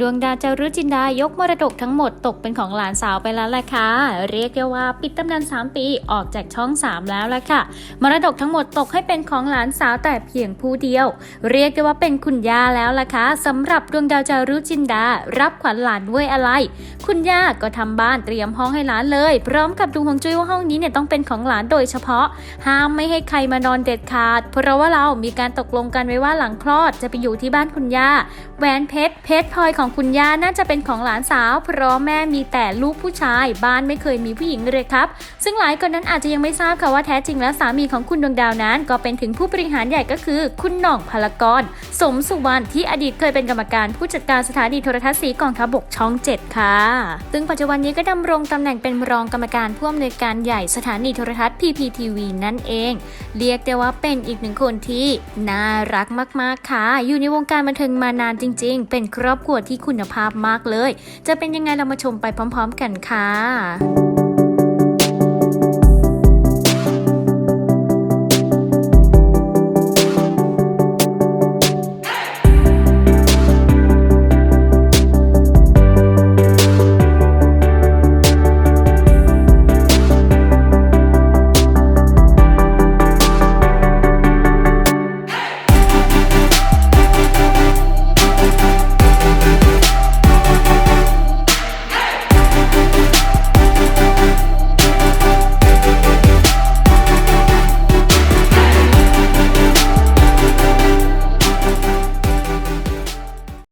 ดวงดาวจารุจินดายกมรดกทั้งหมดตกเป็นของหลานสาวไปแล้วล่ะค่ะ เรียกได้ว่าปิดตำนาน 3 ปีออกจากช่อง 3 แล้วล่ะค่ะ มรดกทั้งหมดตกให้เป็นของหลานสาวแต่เพียงผู้เดียว เรียกได้ว่าเป็นคุณย่าแล้วล่ะค่ะสำหรับดวงดาวจารุจินดา รับขวัญหลานด้วยอะไร คุณย่าก็ทำบ้านเตรียมห้องให้หลานเลย พร้อมกับดูฮวงจุ้ยว่าห้องนี้เนี่ยต้องเป็นของหลานโดยเฉพาะ ห้ามไม่ให้ใครมานอนเด็ดขาด เพราะว่าเรามีการตกลงกันไว้ว่าหลังคลอดจะไปอยู่ที่บ้านคุณย่าแหวนเพชรเพชรพลอยของของคุณย่าน่าจะเป็นของหลานสาว เพราะแม่มีแต่ลูกผู้ชาย บ้านไม่เคยมีผู้หญิงเลยครับ ซึ่งหลายคนนั้นอาจจะยังไม่ทราบค่ะว่าแท้จริงแล้วสามีของคุณดวงดาวนั้น ก็เป็นถึงผู้บริหารใหญ่ก็คือ คุณหน่องพลากร สมสุวรรณที่อดีตเคยเป็นกรรมการผู้จัดการสถานีโทรทัศน์สีกองทัพบกช่อง 7 ค่ะ ซึ่งปัจจุบันนี้ก็ดำรงตำแหน่งเป็นรองกรรมการผู้อำนวยการใหญ่สถานีโทรทัศน์ PPTV นั่นเอง เรียกได้ว่าเป็นอีกหนึ่งคนที่น่ารักมากๆค่ะ อยู่ในวงการบันเทิงมานานจริง ๆ เป็นครอบครัวที่คุณภาพมากเลย จะเป็นยังไงเรามาชมไปพร้อม ๆ กันค่ะ